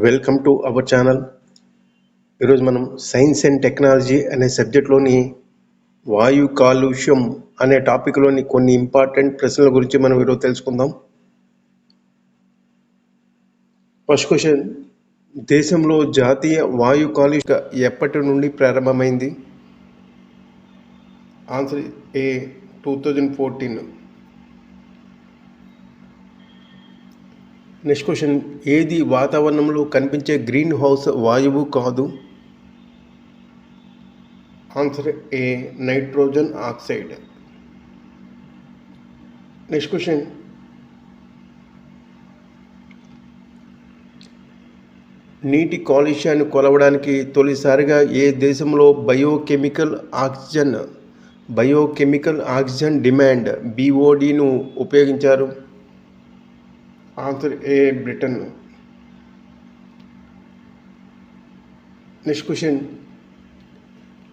Welcome to our channel ఈరోజు మనం science and technology అనే సబ్జెక్ట్లోని వాయు కాలుష్యం అనే టాపిక్లోని కొన్ని ఇంపార్టెంట్ ప్రశ్నల గురించి మనం ఈరోజు తెలుసుకుందాం. ఫస్ట్ క్వశ్చన్ దేశంలో జాతీయ వాయు కాలుష్య ఎప్పటి నుండి ప్రారంభమైంది? Answer A two thousand fourteen next question ఏది వాతావరణంలో కనిపించే గ్రీన్ హౌస్ వాయువు కాదు? Answer A nitrogen oxide next question నీటి కాలుష్యాన్ని కొలవడానికి తొలిసారిగా ఏ దేశంలో biochemical oxygen biochemical oxygen demand బీఓడిను ఉపయోగించారు? Answer A Britain? Next question.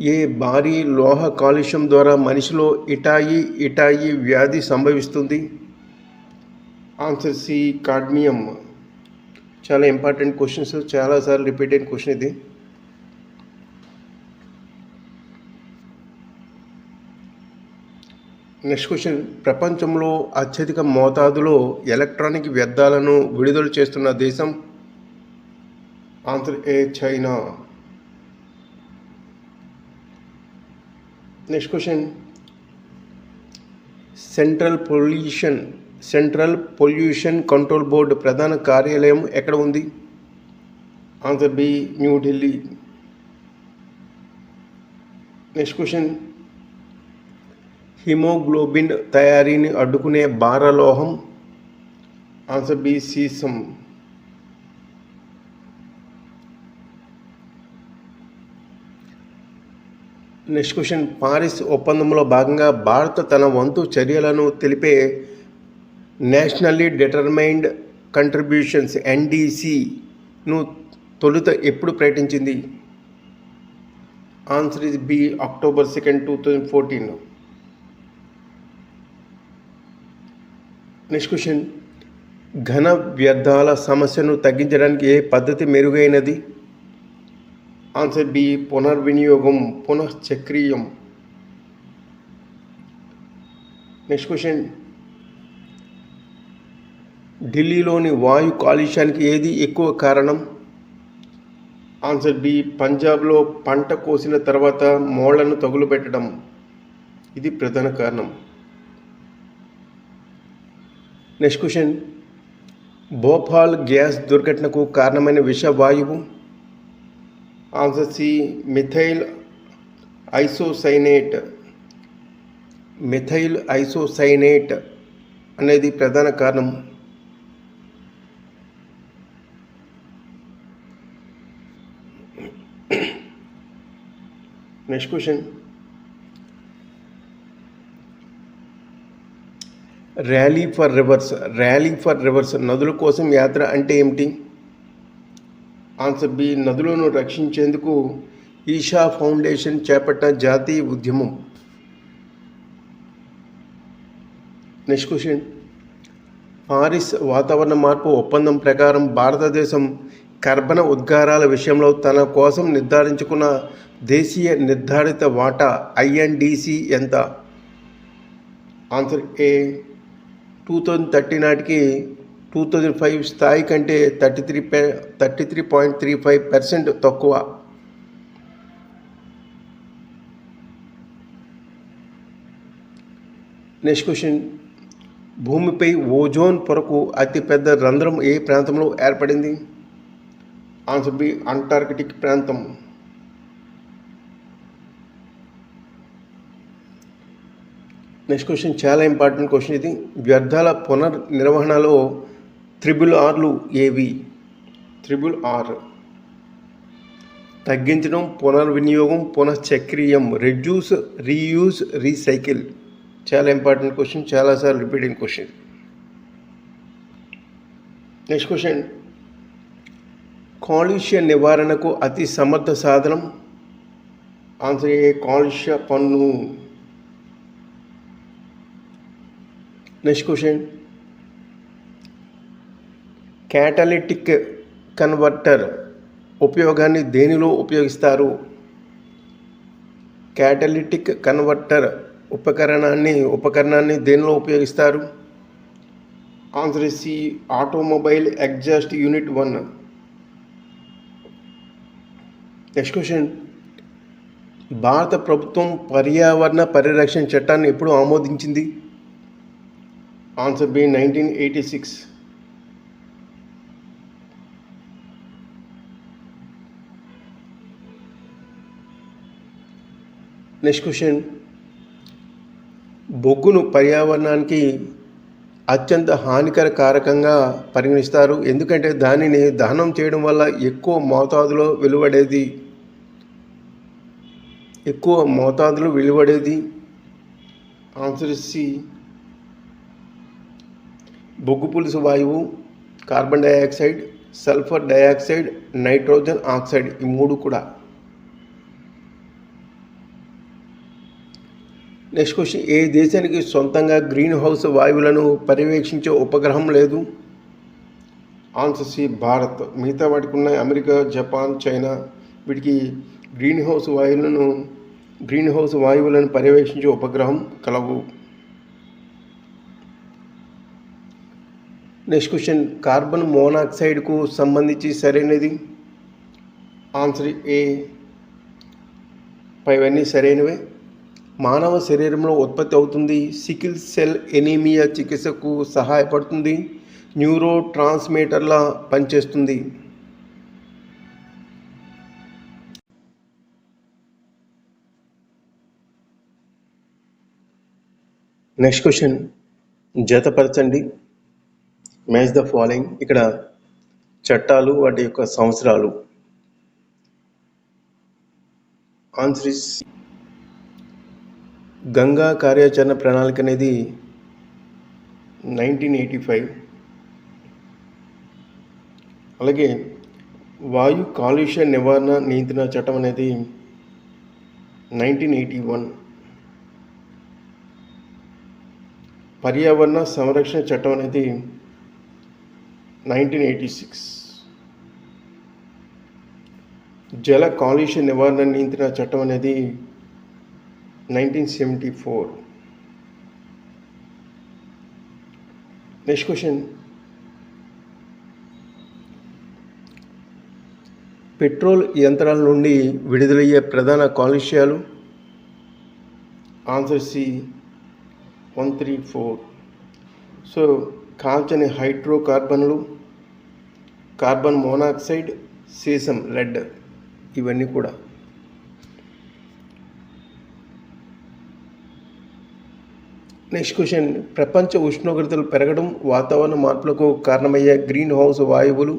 ఏ భారీ లోహ కాలుష్యం ద్వారా మనిషిలో ఇటాయి ఇటాయి వ్యాధి సంభవిస్తుంది? Answer C cadmium. చాలా ఇంపార్టెంట్ క్వశ్చన్స్ చాలాసార్లు రిపీటెడ్ క్వశ్చన్ ఇది. Next question. ప్రపంచంలో అత్యధిక మోతాదులో ఎలక్ట్రానిక్ వ్యర్థాలను విడుదల చేస్తున్న దేశం answer A China. Next question. Central pollution central pollution control board ప్రధాన కార్యాలయం ఎక్కడ ఉంది? Answer B New Delhi next question. Haemoglobin తయారీని అడ్డుకునే భారలోహం ఆన్సర్ నెక్స్ట్ క్వశ్చన్ పారిస్ ఒప్పందంలో భాగంగా భారత్ తన వంతు చర్యలను తెలిపే నేషనల్లీ డిటర్మైన్డ్ కంట్రిబ్యూషన్స్ ఎన్డీసీను తొలుత ఎప్పుడు ప్రకటించింది? Answer is B October second two thousand fourteen. Next question ఘన వ్యర్థాల సమస్యను తగ్గించడానికి ఏ పద్ధతి మెరుగైనది? ఆన్సర్ బి పునర్వినియోగం పునఃచక్రీయం నెక్స్ట్ క్వశ్చన్ ఢిల్లీలోని వాయు కాలుష్యానికి ఏది ఎక్కువ కారణం? ఆన్సర్ బి పంజాబ్లో పంట కోసిన తర్వాత మోళ్ళను తగులుపెట్టడం. ఇది ప్రధాన కారణం. నెక్స్ట్ క్వశ్చన్ భోపాల్ గ్యాస్ దుర్ఘటనకు కారణమైన విషవాయువు answer C methyl isocyanate methyl isocyanate అనేది ప్రధాన కారణం. Next question rally for rivers rally for rivers నదుల కోసం యాత్ర అంటే ఏమిటి? ఆన్సర్ బి నదులను రక్షించేందుకు ఈషా ఫౌండేషన్ చేపట్టిన జాతీయ ఉద్యమం. నెక్స్ట్ క్వశ్చన్ పారిస్ వాతావరణ మార్పు ఒప్పందం ప్రకారం భారతదేశం కర్బన ఉద్గారాల విషయంలో తన కోసం నిర్ధారించుకున్న దేశీయ నిర్ధారిత వాటా ఐఎన్డిసి ఎంత? Answer A two thousand thirty నాటికి టూ థౌజండ్ ఫైవ్ స్థాయి కంటే thirty three thirty three point three five percent తక్కువ. నెక్స్ట్ క్వశ్చన్ భూమిపై ఓజోన్ పొరకు అతిపెద్ద రంధ్రం ఏ ప్రాంతంలో ఏర్పడింది? ఆన్సర్ బి అంటార్కిటిక్ ప్రాంతం. నెక్స్ట్ క్వశ్చన్ చాలా ఇంపార్టెంట్ క్వశ్చన్ ఇది. వ్యర్థాల పునర్నిర్వహణలో త్రిబుల్ ఆర్లు ఏవి? Triple R. తగ్గించడం పునర్వినియోగం పునశ్చక్రీయం రెడ్యూస్ రీయూజ్ రీసైకిల్ చాలా ఇంపార్టెంట్ క్వశ్చన్ చాలాసార్లు రిపీటింగ్ క్వశ్చన్ నెక్స్ట్ క్వశ్చన్ కాలుష్య నివారణకు అతి సమర్థ సాధనం? ఆన్సర్ ఏ కాలుష్య పన్ను. నెక్స్ట్ క్వశ్చన్ క్యాటలిటిక్ కన్వర్టర్ ఉపయోగాన్ని దేనిలో ఉపయోగిస్తారు? క్యాటలిటిక్ కన్వర్టర్ ఉపకరణాన్ని ఉపకరణాన్ని దేనిలో ఉపయోగిస్తారు? Answer C automobile exhaust unit one next question భారత ప్రభుత్వం పర్యావరణ పరిరక్షణ చట్టాన్ని ఎప్పుడు ఆమోదించింది? Answer B nineteen eighty six. Next question. బొగ్గును పర్యావరణానికి అత్యంత హానికర కారకంగా పరిగణిస్తారు. ఎందుకంటే దానిని దహనం చేయడం వల్ల ఎక్కువ మోతాదులో వెలువడేది. ఎక్కువ మోతాదులో వెలువడేది. ఆన్సర్ సి బొగ్గు పులుసు వాయువు carbon dioxide sulphur dioxide nitrogen oxide ఈ మూడు కూడా. నెక్స్ట్ క్వశ్చన్ ఏ దేశానికి సొంతంగా గ్రీన్ హౌస్ వాయువులను పర్యవేక్షించే ఉపగ్రహం లేదు? Answer C Bharat. మిగతా వాటికి ఉన్న అమెరికా జపాన్ చైనా. వీటికి గ్రీన్ హౌస్ వాయువులను గ్రీన్ హౌస్ వాయువులను పర్యవేక్షించే ఉపగ్రహం కలవు. నెక్స్ట్ క్వశ్చన్ కార్బన్ మోనాక్సైడ్కు సంబంధించి సరైనది? ఆన్సర్ ఏ పైవన్నీ సరైనవే. మానవ శరీరంలో ఉత్పత్తి అవుతుంది సికిల్ సెల్ ఎనీమియా చికిత్సకు సహాయపడుతుంది. న్యూరో ట్రాన్స్మీటర్లా పనిచేస్తుంది. నెక్స్ట్ క్వశ్చన్ జతపరచండి. మ్యాచ్ ద ఫాలోయింగ్ ఇక్కడ చట్టాలు వాటి యొక్క సంవత్సరాలు. ఆన్సర్ ఇస్ గంగా కార్యాచరణ ప్రణాళిక అనేది నైన్టీన్ ఎయిటీ ఫైవ్ అలాగే వాయు కాలుష్య నివారణ నియంత్రణ చట్టం అనేది నైన్టీన్ ఎయిటీ వన్ పర్యావరణ సంరక్షణ చట్టం అనేది నైన్టీన్ ఎయిటీ సిక్స్. జల కాలుష్య నివారణ నియంత్రణ చట్టం అనేది nineteen seventy four. Next question petrol యంత్రాల నుండి విడుదలయ్యే ప్రధాన కాలుష్యాలు? Answer C one three four so కాల్చని హైడ్రోకార్బన్లు కార్బన్ మోనాక్సైడ్ సీసం లెడ్ ఇవన్నీ కూడా. నెక్స్ట్ క్వశ్చన్ ప్రపంచ ఉష్ణోగ్రతలు పెరగడం వాతావరణ మార్పులకు కారణమయ్యే గ్రీన్ హౌస్ వాయువులు?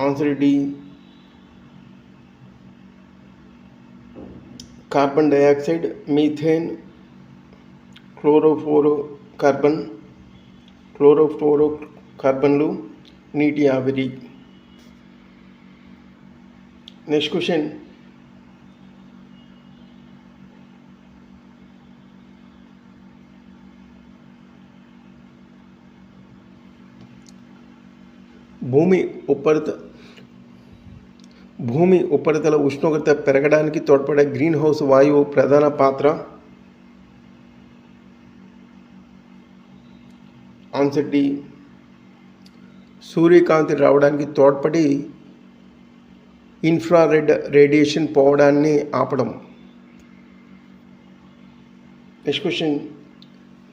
Answer D carbon dioxide methane chlorofluorocarbon chlorofluoro కార్బన్లు నీటి ఆవిరి. Next question. భూమి ఉపరిత భూమి ఉపరితల ఉష్ణోగ్రత పెరగడానికి తోడ్పడే గ్రీన్ హౌస్ వాయువు ప్రధాన పాత్ర? Answer D. సూర్యకాంతి రావడానికి తోడ్పడి ఇన్ఫ్రారెడ్ రేడియేషన్ పోవడాన్ని ఆపడం. Next question.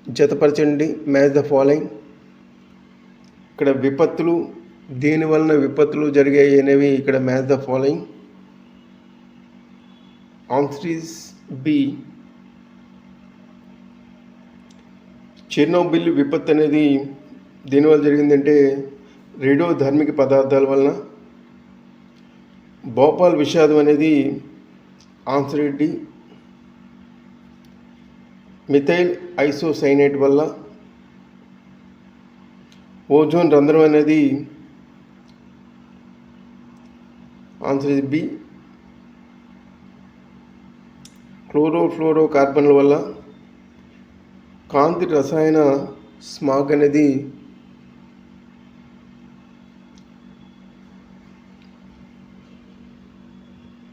జతపరచండి. Match the following. ఇక్కడ విపత్తులు దేని వలన విపత్తులు జరిగాయి అనేవి ఇక్కడ match the following. Answer is B. Chernobyl విపత్తు అనేది దేనివల్ల జరిగిందంటే రేడియో ధార్మిక పదార్థాల వలన భోపాల్ విషాదం అనేది ఆన్సరెడ్డి మిథైల్ ఐసోసైనైట్ వల్ల ఓజోన్ రంధ్రం అనేది ఆన్సర్ బి. క్లోరోఫ్లోరో కార్బన్ల వల్ల కాంతి రసాయన స్మాగ్ అనేది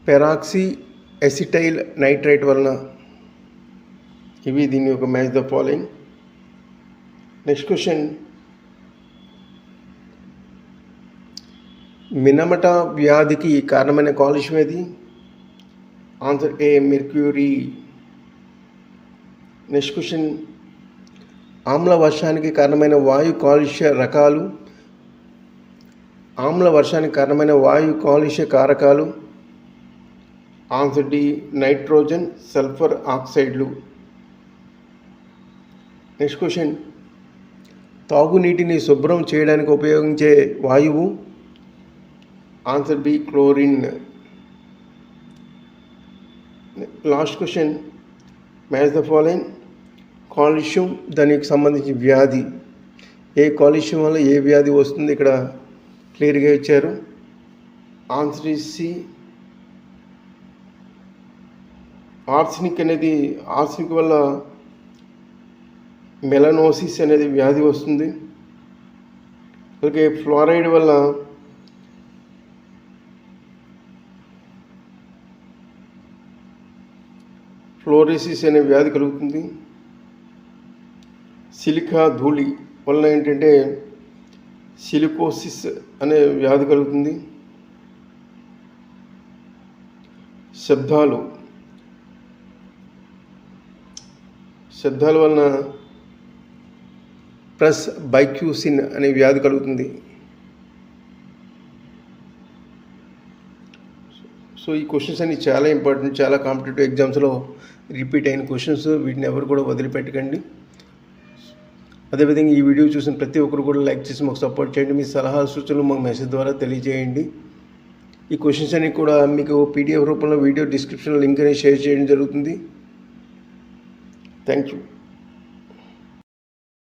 పెరాక్సీ ఎసిటైల్ నైట్రేట్ వలన ఇవి దీని యొక్క match the following. Next question. Minamata వ్యాధికి కారణమైన కాలుష్యం ఏది? Answer A mercury. Next question. ఆమ్ల వర్షానికి కారణమైన వాయు కాలుష్య రకాలు. ఆమ్ల వర్షానికి కారణమైన వాయు కాలుష్య కారకాలు. Answer D nitrogen sulphur ఆక్సైడ్లు. Next question. తాగునీటిని శుభ్రం చేయడానికి ఉపయోగించే వాయువు? Answer B chlorine. Last question. Match the following. కాలుష్యం దానికి సంబంధించి వ్యాధి. ఏ కాలుష్యం వల్ల ఏ వ్యాధి వస్తుంది? ఇక్కడ క్లియర్గా ఇచ్చారు. ఆన్సర్ ఇస్ సి ఆర్సినిక్ అనేది ఆర్సినిక్ వల్ల మెలనోసిస్ అనేది వ్యాధి వస్తుంది. అలాగే ఫ్లోరైడ్ వల్ల ఫ్లోరోసిస్ అనే వ్యాధి కలుగుతుంది. సిలికా ధూళి వల్ల ఏంటంటే సిలికోసిస్ అనే వ్యాధి కలుగుతుంది. శబ్దాలు శబ్దాల వలన ప్లస్ బైక్యూసిన్ అనే వ్యాధి కలుగుతుంది. సో ఈ క్వశ్చన్స్ అన్ని చాలా ఇంపార్టెంట్ చాలా కాంపిటేటివ్ ఎగ్జామ్స్లో రిపీట్ అయిన క్వశ్చన్స్ వీటిని ఎవరు కూడా వదిలిపెట్టకండి. అదేవిధంగా ఈ వీడియో చూసిన ప్రతి ఒక్కరు కూడా లైక్ చేసి మాకు సపోర్ట్ చేయండి. మీ సలహాలు సూచనలు మాకు మెసేజ్ ద్వారా తెలియజేయండి. ఈ క్వశ్చన్స్ అన్ని కూడా మీకు పీడిఎఫ్ రూపంలో వీడియో డిస్క్రిప్షన్లో లింక్ అనేది షేర్ చేయడం జరుగుతుంది. Thank you.